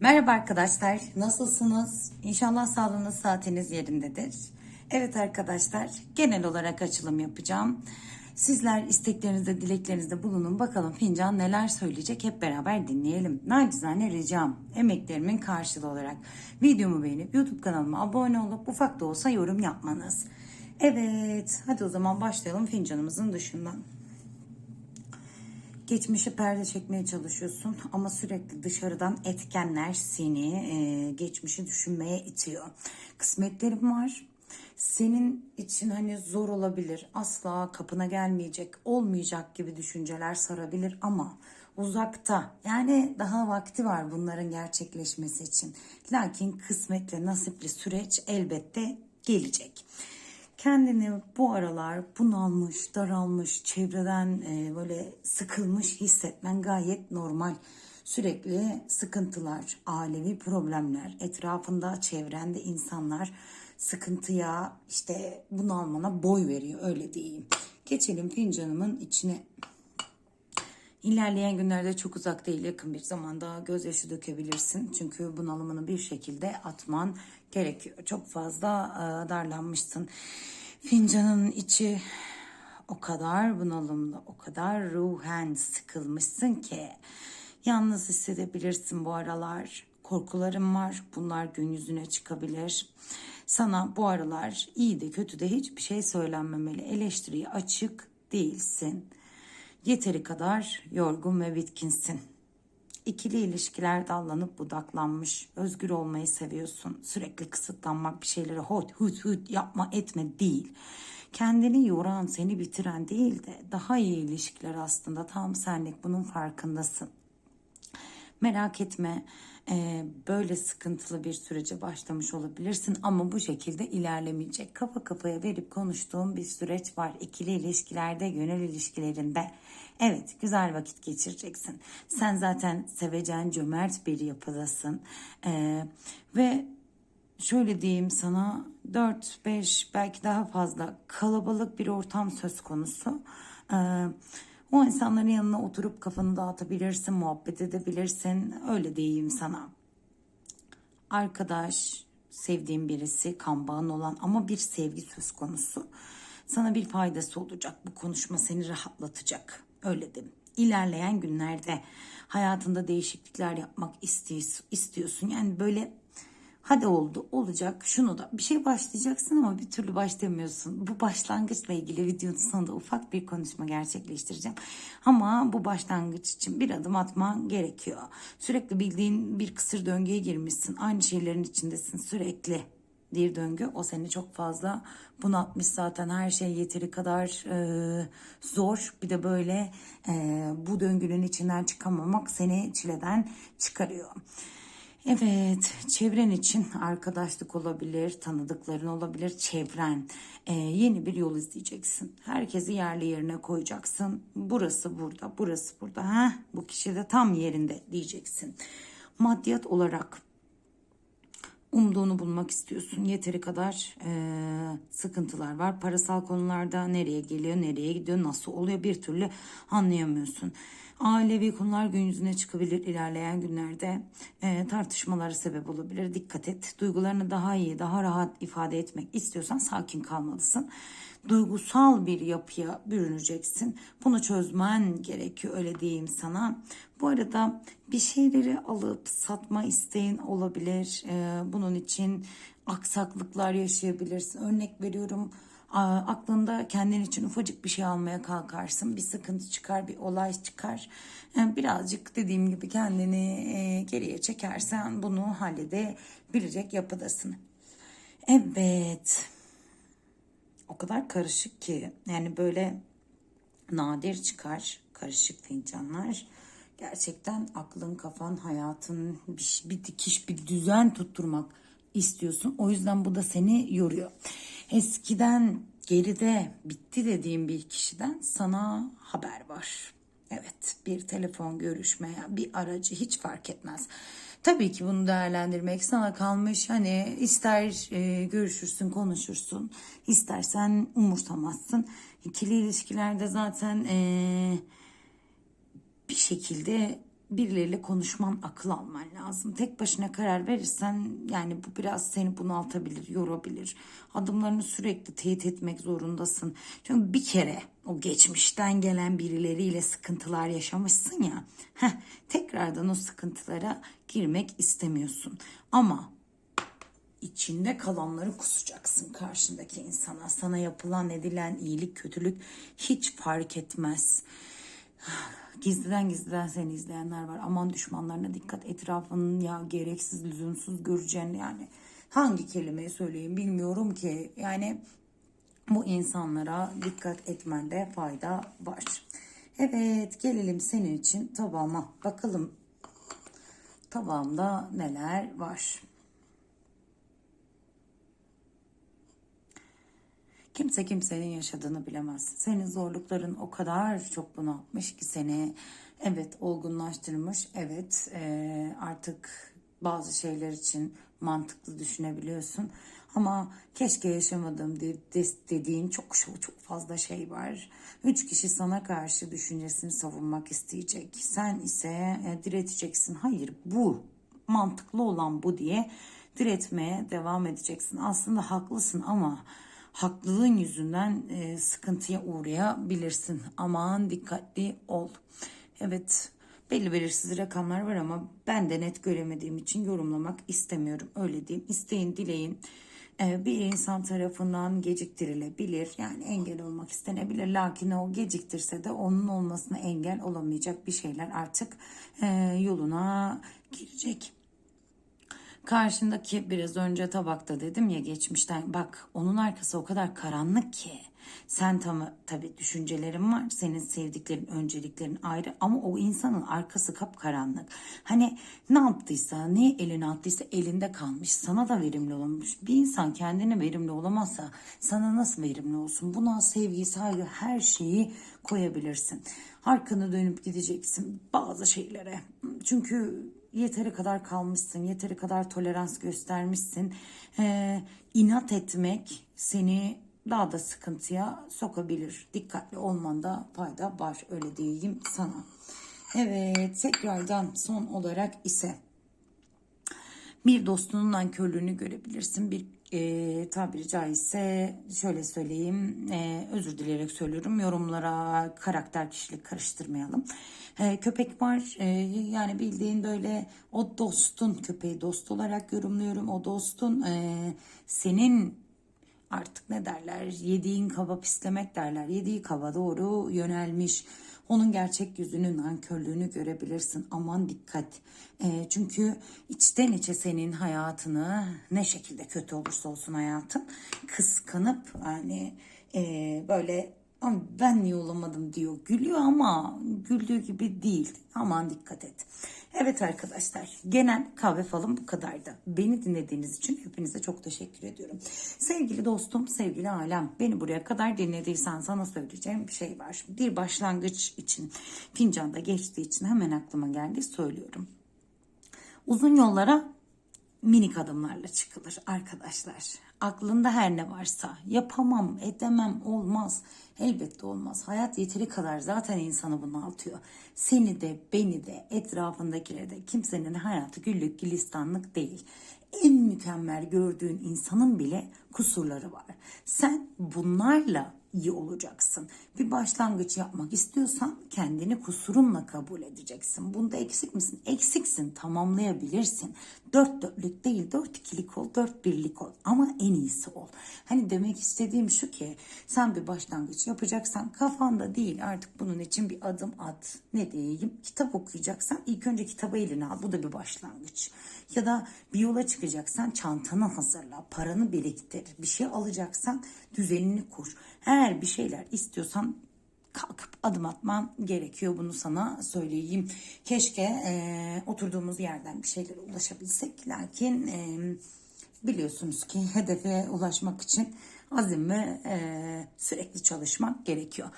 Merhaba arkadaşlar, nasılsınız? İnşallah sağlığınız, saatiniz yerindedir. Evet arkadaşlar, genel olarak açılım yapacağım. Sizler isteklerinizde, dileklerinizde bulunun. Bakalım fincan neler söyleyecek hep beraber dinleyelim. Nacizane ricam, emeklerimin karşılığı olarak videomu beğenip YouTube kanalıma abone olup ufak da olsa yorum yapmanız. Evet, hadi o zaman başlayalım fincanımızın dışından. Geçmişi perde çekmeye çalışıyorsun ama sürekli dışarıdan etkenler seni e, geçmişi düşünmeye itiyor. Kısmetlerim var. Senin için hani zor olabilir. Asla kapına gelmeyecek, olmayacak gibi düşünceler sarabilir ama uzakta. Yani daha vakti var bunların gerçekleşmesi için. Lakin kısmetle nasipli süreç elbette gelecek. Kendini bu aralar bunalmış, daralmış, çevreden e, böyle sıkılmış hissetmen gayet normal. Sürekli sıkıntılar, ailevi problemler, etrafında, çevrende insanlar sıkıntıya, işte bunalmana boy veriyor öyle diyeyim. Geçelim fincanımın içine. İlerleyen günlerde çok uzak değil yakın bir zamanda gözyaşı dökebilirsin. Çünkü bunalımını bir şekilde atman gerekiyor. Çok fazla e, darlanmışsın. Fincanın içi o kadar bunalımlı, o kadar ruhen sıkılmışsın ki yalnız hissedebilirsin bu aralar. Korkularım var. Bunlar gün yüzüne çıkabilir. Sana bu aralar iyi de kötü de hiçbir şey söylenmemeli. Eleştiriye açık değilsin. Yeteri kadar yorgun ve bitkinsin. İkili ilişkiler dallanıp budaklanmış. Özgür olmayı seviyorsun. Sürekli kısıtlanmak bir şeyleri hot hut hut yapma etme değil. Kendini yoran, seni bitiren değil de daha iyi ilişkiler aslında tam senlik bunun farkındasın. Merak etme e, böyle sıkıntılı bir sürece başlamış olabilirsin ama bu şekilde ilerlemeyecek. Kafa kafaya verip konuştuğum bir süreç var. İkili ilişkilerde, gönül ilişkilerinde. Evet güzel vakit geçireceksin. Sen zaten sevecen, cömert bir yapıdasın. E, ve şöyle diyeyim sana 4-5 belki daha fazla kalabalık bir ortam söz konusu. Ee, o insanların yanına oturup kafanı dağıtabilirsin, muhabbet edebilirsin. Öyle diyeyim sana. Arkadaş, sevdiğin birisi, kan bağın olan ama bir sevgi söz konusu. Sana bir faydası olacak. Bu konuşma seni rahatlatacak. Öyle de. İlerleyen günlerde hayatında değişiklikler yapmak istiyorsun. Yani böyle Hadi oldu olacak şunu da bir şey başlayacaksın ama bir türlü başlamıyorsun. Bu başlangıçla ilgili videonun sonunda ufak bir konuşma gerçekleştireceğim. Ama bu başlangıç için bir adım atman gerekiyor. Sürekli bildiğin bir kısır döngüye girmişsin. Aynı şeylerin içindesin sürekli bir döngü. O seni çok fazla bunaltmış zaten her şey yeteri kadar e, zor. Bir de böyle e, bu döngünün içinden çıkamamak seni çileden çıkarıyor. Evet, çevren için arkadaşlık olabilir, tanıdıkların olabilir, çevren. Ee, yeni bir yol izleyeceksin. Herkesi yerli yerine koyacaksın. Burası burada, burası burada. Heh, bu kişi de tam yerinde diyeceksin. Maddiyat olarak umduğunu bulmak istiyorsun. Yeteri kadar e, sıkıntılar var. Parasal konularda nereye geliyor, nereye gidiyor, nasıl oluyor bir türlü anlayamıyorsun. Ailevi konular gün yüzüne çıkabilir ilerleyen günlerde. E, tartışmalara sebep olabilir. Dikkat et. Duygularını daha iyi, daha rahat ifade etmek istiyorsan sakin kalmalısın. Duygusal bir yapıya bürüneceksin. Bunu çözmen gerekiyor öyle diyeyim sana. Bu arada bir şeyleri alıp satma isteğin olabilir. E, bunun için aksaklıklar yaşayabilirsin. Örnek veriyorum aklında kendin için ufacık bir şey almaya kalkarsın. Bir sıkıntı çıkar, bir olay çıkar. Yani birazcık dediğim gibi kendini e, geriye çekersen bunu halledebilecek yapıdasın. Evet. O kadar karışık ki yani böyle nadir çıkar karışık fincanlar. Gerçekten aklın, kafan, hayatın bir, bir dikiş, bir düzen tutturmak istiyorsun. O yüzden bu da seni yoruyor. Eskiden geride bitti dediğim bir kişiden sana haber var. Evet bir telefon görüşme bir aracı hiç fark etmez. Tabii ki bunu değerlendirmek sana kalmış. Hani ister e, görüşürsün, konuşursun, istersen umursamazsın. İkili ilişkilerde zaten e, bir şekilde birileriyle konuşman, akıl alman lazım. Tek başına karar verirsen yani bu biraz seni bunaltabilir, yorabilir. Adımlarını sürekli teyit etmek zorundasın. Çünkü bir kere o geçmişten gelen birileriyle sıkıntılar yaşamışsın ya. Heh, tekrardan o sıkıntılara girmek istemiyorsun. Ama içinde kalanları kusacaksın karşındaki insana. Sana yapılan edilen iyilik kötülük hiç fark etmez. Gizliden gizliden seni izleyenler var. Aman düşmanlarına dikkat. Etrafının ya gereksiz, lüzumsuz göreceğin yani. Hangi kelimeyi söyleyeyim bilmiyorum ki. Yani bu insanlara dikkat etmende fayda var. Evet gelelim senin için tabağıma. Bakalım tabağımda neler var. Kimse kimsenin yaşadığını bilemez. Senin zorlukların o kadar çok bunaltmış ki seni evet olgunlaştırmış. Evet eee, artık bazı şeyler için mantıklı düşünebiliyorsun. Ama keşke yaşamadığım de- de- dediğin çok çok fazla şey var. Üç kişi sana karşı düşüncesini savunmak isteyecek. Sen ise e, direteceksin. Hayır bu mantıklı olan bu diye diretmeye devam edeceksin. Aslında haklısın ama haklılığın yüzünden e, sıkıntıya uğrayabilirsin. Aman dikkatli ol. Evet belli belirsiz rakamlar var ama ben de net göremediğim için yorumlamak istemiyorum. Öyle diyeyim. İsteyin dileyin e, bir insan tarafından geciktirilebilir. Yani engel olmak istenebilir. Lakin o geciktirse de onun olmasına engel olamayacak bir şeyler artık e, yoluna girecek. Karşındaki biraz önce tabakta dedim ya geçmişten bak onun arkası o kadar karanlık ki. Sen tam tabii düşüncelerin var. Senin sevdiklerin, önceliklerin ayrı ama o insanın arkası kapkaranlık. Hani ne yaptıysa, ne eline attıysa elinde kalmış. Sana da verimli olmuş. Bir insan kendine verimli olamazsa sana nasıl verimli olsun? Buna sevgi, saygı, her şeyi koyabilirsin. Arkanı dönüp gideceksin bazı şeylere. Çünkü yeteri kadar kalmışsın, yeteri kadar tolerans göstermişsin. Ee, inat etmek seni daha da sıkıntıya sokabilir. Dikkatli olmanda fayda var öyle diyeyim sana. Evet tekrardan son olarak ise bir dostunun nankörlüğünü görebilirsin. Bir e, tabiri caizse şöyle söyleyeyim e, özür dileyerek söylüyorum yorumlara karakter kişilik karıştırmayalım. E, köpek var e, yani bildiğin böyle o dostun köpeği dost olarak yorumluyorum. O dostun e, senin artık ne derler yediğin kaba pislemek derler. Yediği kaba doğru yönelmiş. Onun gerçek yüzünü, nankörlüğünü görebilirsin. Aman dikkat. E, çünkü içten içe senin hayatını ne şekilde kötü olursa olsun hayatın kıskanıp yani e, böyle "Ama ben niye olamadım diyor. Gülüyor ama güldüğü gibi değil. Aman dikkat et. Evet arkadaşlar genel kahve falım bu kadardı. Beni dinlediğiniz için hepinize çok teşekkür ediyorum. Sevgili dostum, sevgili alem beni buraya kadar dinlediysen sana söyleyeceğim bir şey var. Bir başlangıç için fincanda geçtiği için hemen aklıma geldi söylüyorum. Uzun yollara minik adımlarla çıkılır arkadaşlar. Aklında her ne varsa yapamam, edemem, olmaz. Elbette olmaz. Hayat yeteri kadar zaten insanı bunaltıyor. Seni de, beni de, etrafındakileri de kimsenin hayatı güllük gülistanlık değil. En mükemmel gördüğün insanın bile kusurları var. Sen bunlarla iyi olacaksın. Bir başlangıç yapmak istiyorsan kendini kusurunla kabul edeceksin. Bunda eksik misin? Eksiksin. Tamamlayabilirsin. Dört dörtlük değil, dört ikilik ol, dört birlik ol. Ama en iyisi ol. Hani demek istediğim şu ki sen bir başlangıç yapacaksan kafanda değil artık bunun için bir adım at. Ne diyeyim? Kitap okuyacaksan ilk önce kitabı eline al. Bu da bir başlangıç. Ya da bir yola çıkacaksan çantanı hazırla, paranı biriktir. Bir şey alacaksan düzenini kur. Eğer bir şeyler istiyorsan kalkıp adım atman gerekiyor. Bunu sana söyleyeyim. Keşke e, oturduğumuz yerden bir şeylere ulaşabilsek. Lakin e, biliyorsunuz ki hedefe ulaşmak için azim ve e, sürekli çalışmak gerekiyor.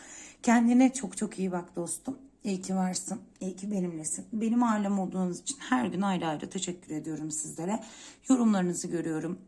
Kendine çok çok iyi bak dostum. İyi ki varsın. İyi ki benimlesin. Benim ailem olduğunuz için her gün ayrı ayrı teşekkür ediyorum sizlere. Yorumlarınızı görüyorum.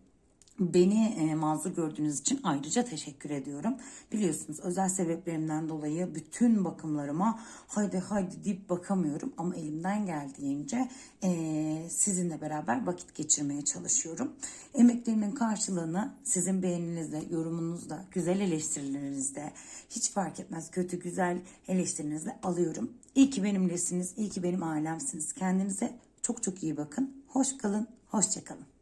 Beni e, mazur gördüğünüz için ayrıca teşekkür ediyorum. Biliyorsunuz özel sebeplerimden dolayı bütün bakımlarıma haydi haydi deyip bakamıyorum. Ama elimden geldiğince e, sizinle beraber vakit geçirmeye çalışıyorum. Emeklerimin karşılığını sizin beğeninizle, yorumunuzla, güzel eleştirilerinizle hiç fark etmez kötü güzel eleştirinizle alıyorum. İyi ki benimlesiniz, iyi ki benim ailemsiniz. Kendinize çok çok iyi bakın. Hoş kalın, hoşça kalın.